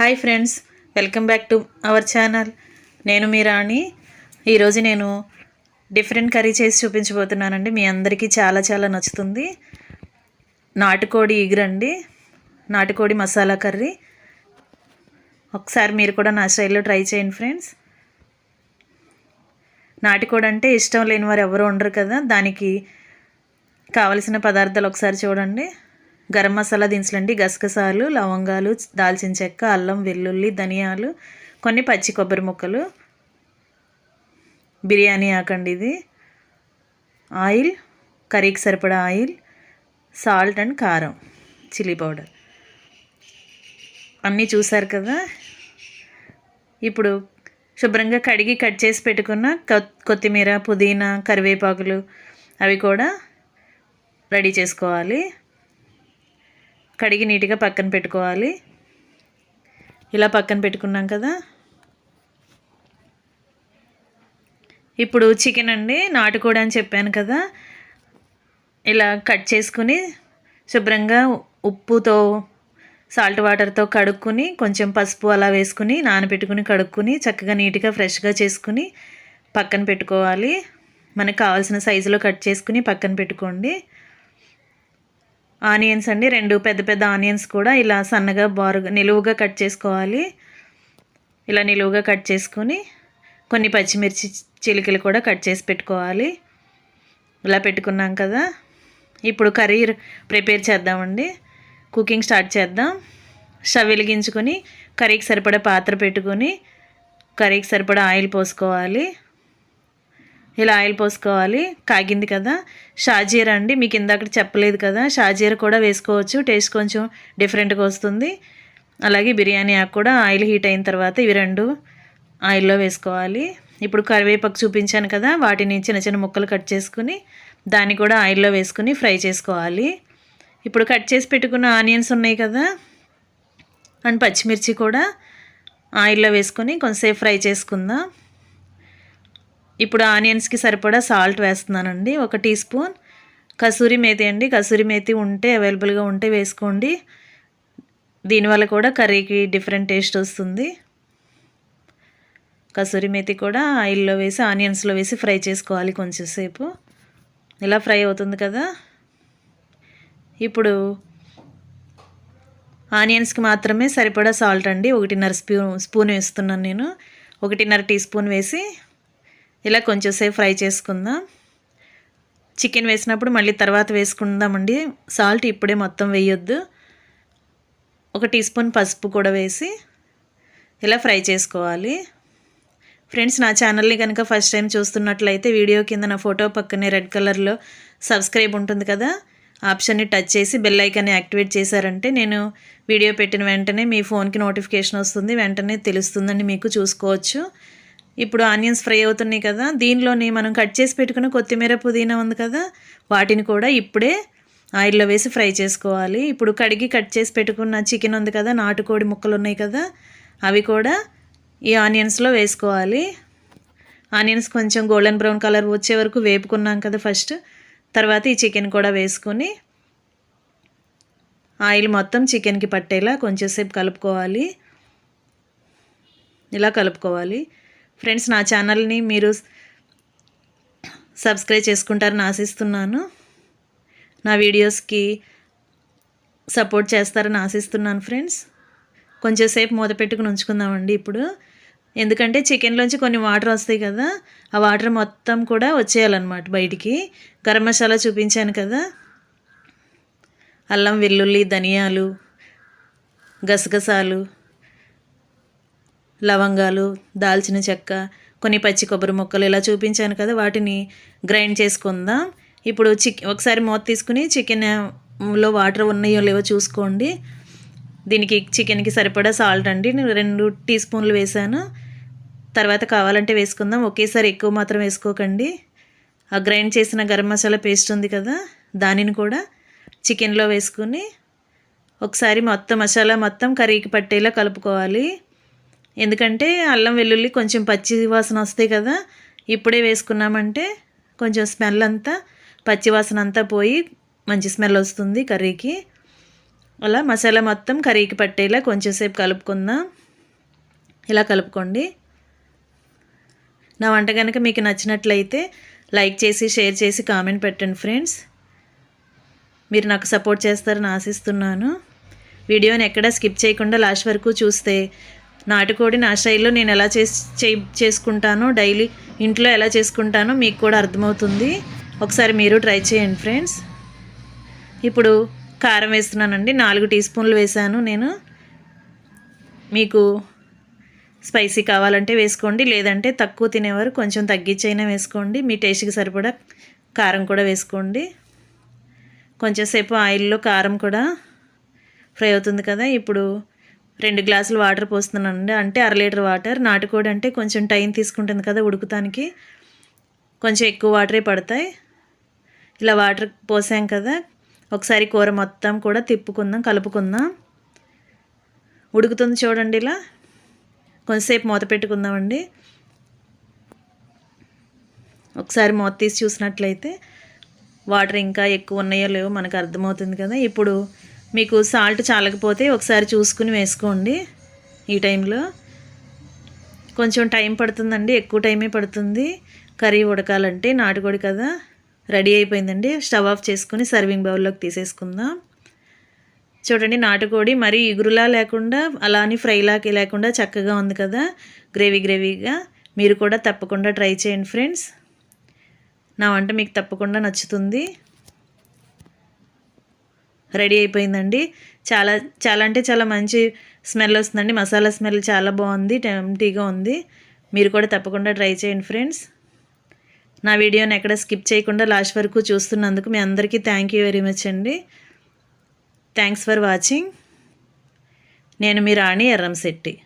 Hi friends welcome back to our channel. నేను మీ రాణి. ఈరోజు నేను డిఫరెంట్ కర్రీ చేసి చూపించబోతున్నానండి. మీ అందరికీ చాలా చాలా నచ్చుతుంది. నాటుకోడి ఇగురండి. నాటుకోడి మసాలా కర్రీ. ఒకసారి మీరు కూడా నా స్టైల్లో ట్రై చేయండి ఫ్రెండ్స్. నాటుకోడి అంటే ఇష్టం లేని వారు ఎవరు ఉండరు కదా. దానికి కావలసిన పదార్థాలు ఒకసారి చూడండి. గరం మసాలా దినుసులండి గసగసాలు లవంగాలు దాల్చిన చెక్క అల్లం వెల్లుల్లి ధనియాలు కొన్ని పచ్చి కొబ్బరి ముక్కలు. బిర్యానీ ఆకండి ఇది. ఆయిల్ కర్రీకి సరిపడా ఆయిల్ సాల్ట్ అండ్ కారం చిల్లీ పౌడర్. అన్నీ చూసారు కదా? ఇప్పుడు శుభ్రంగా కడిగి కట్ చేసి పెట్టుకున్న కొత్తిమీర పుదీనా కరివేపాకులు అవి కూడా రెడీ చేసుకోవాలి. కడిగి నీట్గా పక్కన పెట్టుకోవాలి. ఇలా పక్కన పెట్టుకున్నాం కదా. ఇప్పుడు చికెన్ అండి నాటుకోడి అని చెప్పాను కదా. ఇలా కట్ చేసుకుని శుభ్రంగా ఉప్పుతో సాల్ట్ వాటర్తో కడుక్కుని కొంచెం పసుపు అలా వేసుకుని నానబెట్టుకుని కడుక్కుని చక్కగా నీట్గా ఫ్రెష్గా చేసుకుని పక్కన పెట్టుకోవాలి. మనకు కావాల్సిన సైజులో కట్ చేసుకుని పక్కన పెట్టుకోండి. ఆనియన్స్ అండి రెండు పెద్ద పెద్ద ఆనియన్స్ కూడా ఇలా సన్నగా బారుగా నిలువుగా కట్ చేసుకోవాలి. ఇలా నిలువుగా కట్ చేసుకొని కొన్ని పచ్చిమిర్చి చిలికలు కూడా కట్ చేసి పెట్టుకోవాలి. ఇలా పెట్టుకున్నాం కదా. ఇప్పుడు కర్రీ ప్రిపేర్ చేద్దామండి. కుకింగ్ స్టార్ట్ చేద్దాం. స్టవ్ వెలిగించుకొని కర్రీకి సరిపడా పాత్ర పెట్టుకొని కర్రీకి సరిపడా ఆయిల్ పోసుకోవాలి. ఇలా ఆయిల్ పోసుకోవాలి. కాగింది కదా. షాజీరా అండి. మీకు ఇందాక చెప్పలేదు కదా. షాజీరా కూడా వేసుకోవచ్చు. టేస్ట్ కొంచెం డిఫరెంట్గా వస్తుంది. అలాగే బిర్యానీ ఆకు కూడా ఆయిల్ హీట్ అయిన తర్వాత ఇవి రెండు ఆయిల్లో వేసుకోవాలి. ఇప్పుడు కరివేపాకు చూపించాను కదా. వాటిని చిన్న చిన్న ముక్కలు కట్ చేసుకుని దాన్ని కూడా ఆయిల్లో వేసుకుని ఫ్రై చేసుకోవాలి. ఇప్పుడు కట్ చేసి పెట్టుకున్న ఆనియన్స్ ఉన్నాయి కదా. అండ్ పచ్చిమిర్చి కూడా ఆయిల్లో వేసుకొని కొంచెంసేపు ఫ్రై చేసుకుందాం. ఇప్పుడు ఆనియన్స్కి సరిపడా సాల్ట్ వేస్తున్నానండి. ఒక టీ స్పూన్. కసూరి మేతి అండి. కసూరి మేతి ఉంటే అవైలబుల్గా ఉంటే వేసుకోండి. దీనివల్ల కూడా కర్రీకి డిఫరెంట్ టేస్ట్ వస్తుంది. కసూరి మేతి కూడా ఆయిల్లో వేసి ఆనియన్స్లో వేసి ఫ్రై చేసుకోవాలి కొంచెంసేపు ఇలా ఫ్రై అవుతుంది కదా. ఇప్పుడు ఆనియన్స్కి మాత్రమే సరిపడా సాల్ట్ అండి. ఒకటిన్నర స్పూన్ స్పూన్ వేస్తున్నాను నేను. ఒకటిన్నర టీ స్పూన్ వేసి ఇలా కొంచెం సేపు ఫ్రై చేసుకుందాం. చికెన్ వేసినప్పుడు మళ్ళీ తర్వాత వేసుకుందామండి. సాల్ట్ ఇప్పుడే మొత్తం వేయొద్దు. ఒక టీ స్పూన్ పసుపు కూడా వేసి ఇలా ఫ్రై చేసుకోవాలి. ఫ్రెండ్స్ నా ఛానల్ని కనుక ఫస్ట్ టైం చూస్తున్నట్లయితే వీడియో కింద నా ఫోటో పక్కనే రెడ్ కలర్లో సబ్స్క్రైబ్ ఉంటుంది కదా? ఆప్షన్ని టచ్ చేసి బెల్ ఐకాన్ని యాక్టివేట్ చేశారంటే నేను వీడియో పెట్టిన వెంటనే మీ ఫోన్కి నోటిఫికేషన్ వస్తుంది. వెంటనే తెలుస్తుందండి మీకు చూసుకోవచ్చు. ఇప్పుడు ఆనియన్స్ ఫ్రై అవుతున్నాయి కదా దీనిలోని మనం కట్ చేసి పెట్టుకున్న కొత్తిమీర పుదీనా ఉంది కదా వాటిని కూడా ఇప్పుడే ఆయిల్లో వేసి ఫ్రై చేసుకోవాలి. ఇప్పుడు కడిగి కట్ చేసి పెట్టుకున్న చికెన్ ఉంది కదా నాటుకోడి ముక్కలు ఉన్నాయి కదా అవి కూడా ఈ ఆనియన్స్లో వేసుకోవాలి. ఆనియన్స్ కొంచెం గోల్డెన్ బ్రౌన్ కలర్ వచ్చే వరకు వేపుకున్నాం కదా ఫస్ట్ తర్వాత ఈ చికెన్ కూడా వేసుకొని ఆయిల్ మొత్తం చికెన్కి పట్టేలా కొంచెంసేపు కలుపుకోవాలి. ఇలా కలుపుకోవాలి. ఫ్రెండ్స్ నా ఛానల్ని మీరు సబ్స్క్రైబ్ చేసుకుంటారని ఆశిస్తున్నాను. నా వీడియోస్కి సపోర్ట్ చేస్తారని ఆశిస్తున్నాను ఫ్రెండ్స్. కొంచెంసేపు మూత పెట్టుకుని ఉంచుకుందామండి ఇప్పుడు. ఎందుకంటే చికెన్లోంచి కొన్ని వాటర్ వస్తాయి కదా ఆ వాటర్ మొత్తం కూడా వచ్చేయాలన్నమాట బయటికి. గరం మసాలా చూపించాను కదా. అల్లం వెల్లుల్లి ధనియాలు గసగసాలు లవంగాలు దాల్చిన చెక్క కొన్ని పచ్చి కొబ్బరి ముక్కలు ఇలా చూపించాను కదా వాటిని గ్రైండ్ చేసుకుందాం. ఇప్పుడు చికెన్ ఒకసారి మూత తీసుకుని చికెన్లో వాటర్ ఉన్నాయో లేవో చూసుకోండి. దీనికి చికెన్కి సరిపడా సాల్ట్ అండి. నేను రెండు టీ స్పూన్లు వేసాను తర్వాత కావాలంటే వేసుకుందాం. ఒకేసారి ఎక్కువ మాత్రం వేసుకోకండి. ఆ గ్రైండ్ చేసిన గరం మసాలా పేస్ట్ ఉంది కదా దానిని కూడా చికెన్లో వేసుకుని ఒకసారి మొత్తం మసాలా మొత్తం కర్రీకి పట్టేలా కలుపుకోవాలి. ఎందుకంటే అల్లం వెల్లుల్లి కొంచెం పచ్చి వాసన వస్తాయి కదా ఇప్పుడే వేసుకున్నామంటే కొంచెం స్మెల్ అంతా పచ్చి వాసన అంతా పోయి మంచి స్మెల్ వస్తుంది కర్రీకి. అలా మసాలా మొత్తం కర్రీకి పట్టేలా కొంచెంసేపు కలుపుకుందాం. ఇలా కలుపుకోండి. నా వంట కనుక మీకు నచ్చినట్లయితే లైక్ చేసి షేర్ చేసి కామెంట్ పెట్టండి ఫ్రెండ్స్. మీరు నాకు సపోర్ట్ చేస్తారని ఆశిస్తున్నాను. వీడియోని ఎక్కడ స్కిప్ చేయకుండా లాస్ట్ వరకు చూస్తే నాటుకోడి నా స్టైల్లో నేను ఎలా చేసి చే- చేసుకుంటానో డైలీ ఇంట్లో ఎలా చేసుకుంటానో మీకు కూడా అర్థమవుతుంది. ఒకసారి మీరు ట్రై చేయండి ఫ్రెండ్స్. ఇప్పుడు కారం వేస్తున్నానండి. నాలుగు టీ స్పూన్లు వేసాను నేను. మీకు స్పైసీ కావాలంటే వేసుకోండి. లేదంటే తక్కువ తినేవారు కొంచెం తగ్గించైనా వేసుకోండి. మీ టేస్ట్కి సరిపడా కారం కూడా వేసుకోండి. కొంచెంసేపు ఆయిల్లో కారం కూడా ఫ్రై అవుతుంది కదా. ఇప్పుడు రెండు గ్లాసులు వాటర్ పోస్తున్నానండి. అంటే అర లీటర్ వాటర్. నాటుకోడి అంటే కొంచెం టైం తీసుకుంటుంది కదా ఉడుకుతానికి. కొంచెం ఎక్కువ వాటరే పడతాయి. ఇలా వాటర్ పోసాం కదా. ఒకసారి కూర మొత్తం కూడా తిప్పుకుందాం కలుపుకుందాం. ఉడుకుతుంది చూడండి ఇలా. కొంతసేపు మూత పెట్టుకుందామండి. ఒకసారి మూత తీసి చూసినట్లయితే వాటర్ ఇంకా ఎక్కువ ఉన్నాయో లేవో మనకు అర్థమవుతుంది కదా. ఇప్పుడు మీకు సాల్ట్ చాలకపోతే ఒకసారి చూసుకుని వేసుకోండి ఈ టైంలో. కొంచెం టైం పడుతుందండి ఎక్కువ టైమే పడుతుంది. కర్రీ ఉడకాలంటే నాటుకోడి కదా రెడీ అయిపోయిందండి. స్టవ్ ఆఫ్ చేసుకుని సర్వింగ్ బౌల్లోకి తీసేసుకుందాం. చూడండి నాటుకోడి మరీ ఇగురులా లేకుండా అలానే ఫ్రైలాకి లేకుండా చక్కగా ఉంది కదా గ్రేవీ గ్రేవీగా. మీరు కూడా తప్పకుండా ట్రై చేయండి ఫ్రెండ్స్. నా వంట మీకు తప్పకుండా నచ్చుతుంది. రెడీ అయిపోయిందండి. చాలా చాలా అంటే చాలా మంచి స్మెల్ వస్తుందండి. మసాలా స్మెల్ చాలా బాగుంది టెంప్టీగా ఉంది. మీరు కూడా తప్పకుండా ట్రై చేయండి ఫ్రెండ్స్. నా వీడియోని ఎక్కడ స్కిప్ చేయకుండా లాస్ట్ వరకు చూస్తున్నందుకు మీ అందరికీ థ్యాంక్ యూ వెరీ మచ్ అండి. Thanks for watching. నేను మీ రాణి ఎర్రంశెట్టి